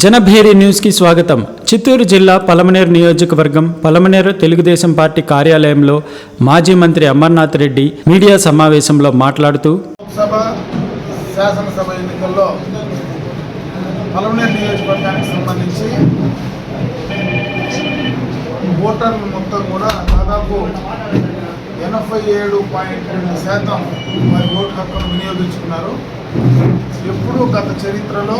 జనభేరి న్యూస్కి స్వాగతం. చిత్తూరు జిల్లా పలమనేరు నియోజకవర్గం పలమనేరు తెలుగుదేశం పార్టీ కార్యాలయంలో మాజీ మంత్రి అమర్నాథ్ రెడ్డి మీడియా సమావేశంలో మాట్లాడుతూ లోక్సభ శాసనసభ ఎన్నికల్లో పలమనేరు నియోజకవర్గానికి సంబంధించి ఓటర్లు మొత్తం కూడా దాదాపు ఎనభై ఏడు పాయింట్ రెండు శాతం వారి ఓటు హక్కును వినియోగించుకున్నారు. ఎప్పుడూ గత చరిత్రలో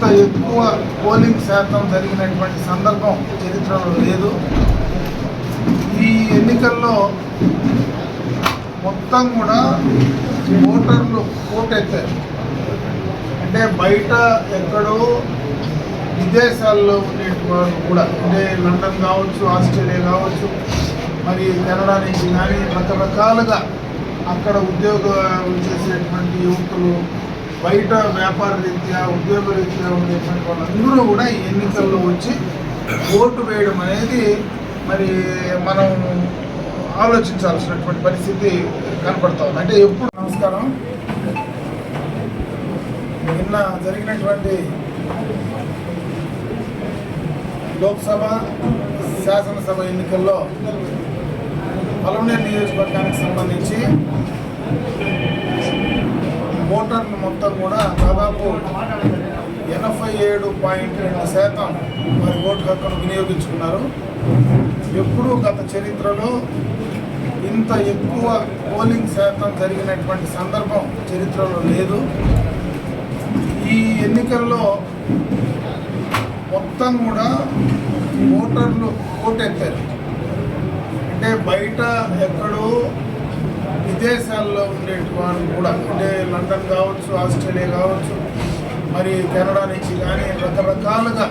ఇంత ఎక్కువ పోలింగ్ శాతం జరిగినటువంటి సందర్భం చరిత్రలో లేదు. ఈ ఎన్నికల్లో మొత్తం కూడా ఓటర్లు ఓటెత్తారు అంటే బయట ఎక్కడో విదేశాల్లో ఉండేటువంటి కూడా అంటే లండన్ కావచ్చు ఆస్ట్రేలియా కావచ్చు మరి కెనడా నుంచి కానీ రకరకాలుగా అక్కడ ఉద్యోగాలు చేసేటువంటి యువకులు బయట వ్యాపార రీత్యా ఉద్యోగ రీత్యా ఉండేటువంటి వాళ్ళందరూ కూడా ఈ ఎన్నికల్లో వచ్చి ఓటు వేయడం అనేది మరి మనం ఆలోచించాల్సినటువంటి పరిస్థితి కనపడతా ఉంది. అంటే ఎప్పుడు నమస్కారం. నిన్న జరిగినటువంటి లోక్సభ శాసనసభ ఎన్నికల్లో పలమనేరు నియోజకవర్గానికి సంబంధించి ఓటర్లు మొత్తం కూడా దాదాపు ఎనభై ఏడు పాయింట్ రెండు శాతం వారి ఓటు హక్కును వినియోగించుకున్నారు. ఎప్పుడూ గత చరిత్రలో ఇంత ఎక్కువ పోలింగ్ శాతం జరిగినటువంటి సందర్భం చరిత్రలో లేదు. ఈ ఎన్నికల్లో మొత్తం కూడా ఓటర్లు ఓటెత్తారు. అంటే బయట ఎక్కడో విదేశాల్లో ఉండేటి వాళ్ళు కూడా అంటే లండన్ కావచ్చు ఆస్ట్రేలియా కావచ్చు మరి కెనడా నుంచి కానీ రకరకాలుగా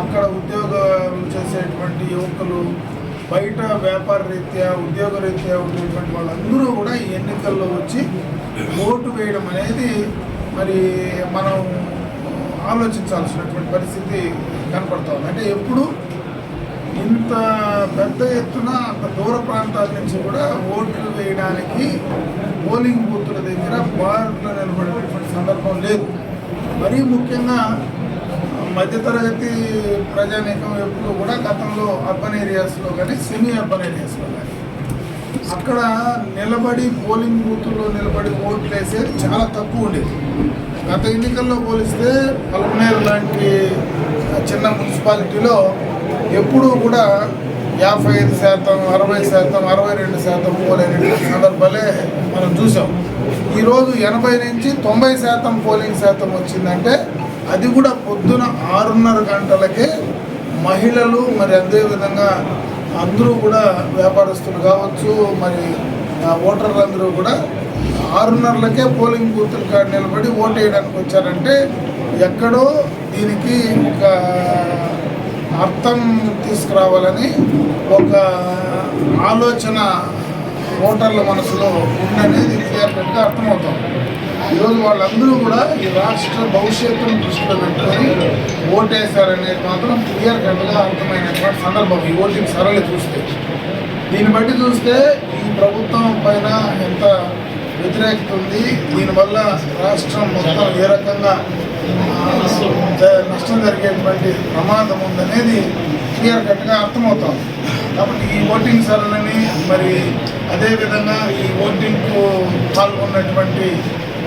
అక్కడ ఉద్యోగాలు చేసేటువంటి యువకులు బయట వ్యాపార రీత్యా ఉద్యోగ రీత్యా ఉండేటువంటి వాళ్ళందరూ కూడా ఈ ఎన్నికల్లో వచ్చి ఓటు వేయడం అనేది మరి మనం ఆలోచించాల్సినటువంటి పరిస్థితి కనపడుతుంది. అంటే ఎప్పుడు ఇంత పెద్ద ఎత్తున అంత దూర ప్రాంతాల నుంచి కూడా ఓట్లు వేయడానికి పోలింగ్ బూతుల దగ్గర బార్లో నిలబడేటువంటి సందర్భం లేదు. మరీ ముఖ్యంగా మధ్యతరగతి ప్రజానీకం ఎప్పుడు కూడా గతంలో అర్బన్ ఏరియాస్లో కానీ సెమీ అర్బన్ ఏరియాస్లో కానీ అక్కడ నిలబడి పోలింగ్ బూత్లో నిలబడి ఓట్లు వేసేది చాలా తక్కువ ఉండేది. గత ఎన్నికల్లో పోలిస్తే పలమనేరు లాంటి చిన్న మున్సిపాలిటీలో ఎప్పుడూ కూడా యాభై ఐదు శాతం అరవై శాతం అరవై రెండు శాతం పోలైనటువంటి సందర్భాలే మనం చూసాం. ఈరోజు ఎనభై నుంచి తొంభై శాతం పోలింగ్ శాతం వచ్చిందంటే అది కూడా పొద్దున ఆరున్నర గంటలకే మహిళలు మరి అదేవిధంగా అందరూ కూడా వ్యాపారస్తులు కావచ్చు మరి ఆ, ఓటర్లు అందరూ కూడా ఆరున్నరలకే పోలింగ్ బూతుల కాడ నిలబడి ఓటు వేయడానికి వచ్చారంటే ఎక్కడో దీనికి ఒక అర్థం తీసుకురావాలని ఒక ఆలోచన ఓటర్ల మనసులో ఉందనేది క్లియర్ కట్గా అర్థమవుతాం ఈరోజు వాళ్ళందరూ కూడా ఈ రాష్ట్ర భవిష్యత్తును దృష్టిలో పెట్టుకొని ఓటేశారనేది మాత్రం క్లియర్ కట్గా అర్థమైనటువంటి సందర్భం. ఈ ఓటింగ్ సరళి చూస్తే దీన్ని బట్టి చూస్తే ఈ ప్రభుత్వం పైన ఎంత వ్యతిరేకత ఉంది దీనివల్ల రాష్ట్రం మొత్తం ఏ రకంగా నష్టం. జరిగేటువంటి ప్రమాదం ఉందనేది క్లియర్ కట్గా అర్థమవుతుంది. కాబట్టి ఈ ఓటింగ్ సరళని మరి అదేవిధంగా ఈ ఓటింగ్కు పాల్గొన్నటువంటి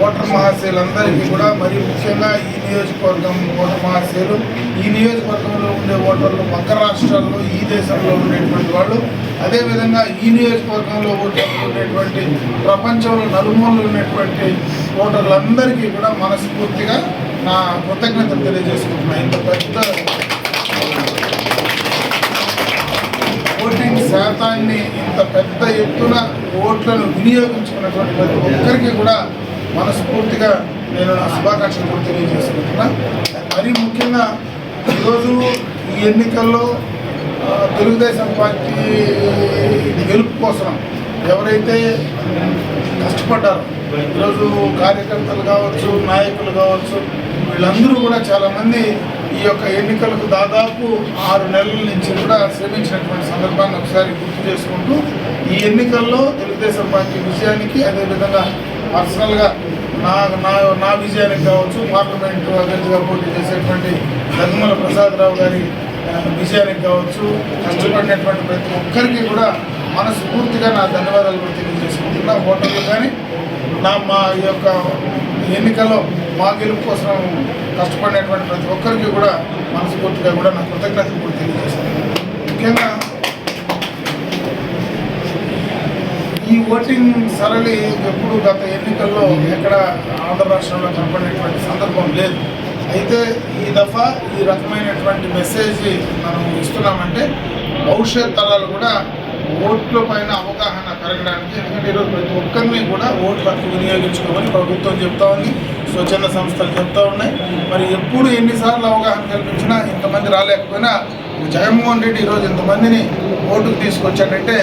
ఓటర్ మహాశయులందరికీ కూడా మరి ముఖ్యంగా ఈ నియోజకవర్గం ఓటర్ మహాశయులు ఈ నియోజకవర్గంలో ఉండే ఓటర్లు పక్క రాష్ట్రాల్లో ఈ దేశంలో ఉండేటువంటి వాళ్ళు అదేవిధంగా ఈ నియోజకవర్గంలో ఓటర్లు ఉండేటువంటి ప్రపంచంలో నలుమూలలు ఉన్నటువంటి ఓటర్లందరికీ కూడా మనస్ఫూర్తిగా నా కృతజ్ఞతలు తెలియజేసుకుంటున్నా. ఇంత పెద్ద ఓటింగ్ శాతాన్ని ఇంత పెద్ద ఎత్తున ఓట్లను వినియోగించుకున్నటువంటి ప్రతి ఒక్కరికి కూడా మనస్ఫూర్తిగా నేను నా శుభాకాంక్షలు కూడా తెలియజేసుకుంటున్నా. మరీ ముఖ్యంగా ఈరోజు ఈ ఎన్నికల్లో తెలుగుదేశం పార్టీ గెలుపు కోసం ఎవరైతే కష్టపడ్డారో ఈరోజు కార్యకర్తలు కావచ్చు నాయకులు కావచ్చు వీళ్ళందరూ కూడా చాలామంది ఈ యొక్క ఎన్నికలకు దాదాపు ఆరు నెలల నుంచి కూడా శ్రమించినటువంటి సందర్భాన్ని ఒకసారి గుర్తు చేసుకుంటూ ఈ ఎన్నికల్లో తెలుగుదేశం పార్టీ విజయానికి అదేవిధంగా పర్సనల్గా నా నా నా విజయానికి కావచ్చు పార్లమెంటు అభ్యర్థిగా పోటీ చేసేటువంటి ధర్మల ప్రసాదరావు గారి విజయానికి కావచ్చు కష్టపడినటువంటి ప్రతి ఒక్కరికి కూడా మనస్ఫూర్తిగా నా ధన్యవాదాలు కూడా తెలియజేసుకుంటున్నా. ఓటర్లు కానీ నా మా ఈ యొక్క ఎన్నికలో మా గెలుపు కోసం కష్టపడినటువంటి ప్రతి ఒక్కరికి కూడా మనస్ఫూర్తిగా కూడా నా కృతజ్ఞతలు కూడా తెలియజేస్తాను. ముఖ్యంగా ఈ ఓటింగ్ సరళి ఎప్పుడు గత ఎన్నికల్లో ఎక్కడ ఆంధ్ర రాష్ట్రంలో కనపడినటువంటి సందర్భం లేదు. అయితే ఈ దఫా ఈ రకమైనటువంటి మెసేజ్ మనం ఇస్తున్నామంటే భవిష్యత్ తరాలు కూడా ఓట్ల పైన అవగాహన పెరగడానికి ఎందుకంటే ఈరోజు ప్రతి ఒక్కరిని కూడా ఓట్లు వినియోగించుకోమని ప్రభుత్వం చెప్తా ఉంది. స్వచ్ఛంద సంస్థలు చెప్తా ఉన్నాయి. మరి ఎప్పుడు ఎన్నిసార్లు అవగాహన కల్పించినా ఇంతమంది రాలేకపోయినా జగన్మోహన్ రెడ్డి ఈరోజు ఇంతమందిని ఓటుకు తీసుకొచ్చాడంటే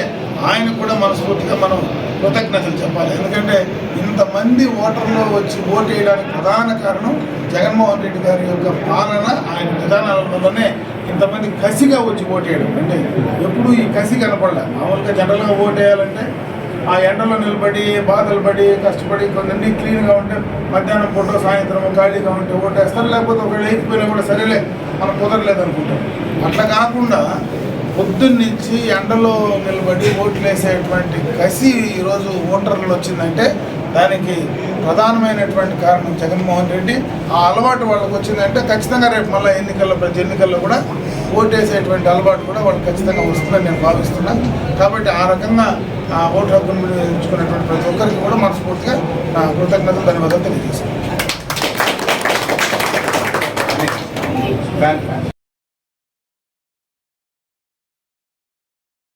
ఆయన కూడా మనస్ఫూర్తిగా మనం కృతజ్ఞతలు చెప్పాలి. ఎందుకంటే ఇంతమంది ఓటర్లు వచ్చి ఓటు వేయడానికి ప్రధాన కారణం జగన్మోహన్ రెడ్డి గారి యొక్క పాలన ఆయన విధానాల వల్లనే ఇంతమంది కసిగా వచ్చి ఓటు వేయడం అంటే ఎప్పుడు ఈ కసి కనపడలేదు మామూలుగా జనరల్గా ఓటు వేయాలంటే ఆ ఎండలో నిలబడి బాధలు పడి కష్టపడి కొన్ని క్లీన్గా ఉంటే మధ్యాహ్నం పూట సాయంత్రం ఖాళీగా ఉంటే ఓటేస్తారు. లేకపోతే ఒకవేళ లేకపోయినా కూడా సరేలే మనకు కుదరలేదు అనుకుంటాం. అట్లా కాకుండా పొద్దున్నుంచి ఎండలో నిలబడి ఓట్లేసేటువంటి కసి ఈరోజు ఓటర్లు వచ్చిందంటే దానికి ప్రధానమైనటువంటి కారణం జగన్మోహన్ రెడ్డి. ఆ అలవాటు వాళ్ళకి వచ్చిందంటే ఖచ్చితంగా రేపు మళ్ళీ ఎన్నికల్లో ప్రతి ఎన్నికల్లో కూడా ఓటేసేటువంటి అలవాటు కూడా వాళ్ళు ఖచ్చితంగా వస్తుందని నేను భావిస్తున్నాను కాబట్టి ఆ రకంగా ఓటు హక్కును వినియోగించుకున్నటువంటి ప్రతి ఒక్కరికి కూడా మనస్ఫూర్తిగా నా కృతజ్ఞతలు ధన్యవాదాలు తెలియజేస్తాను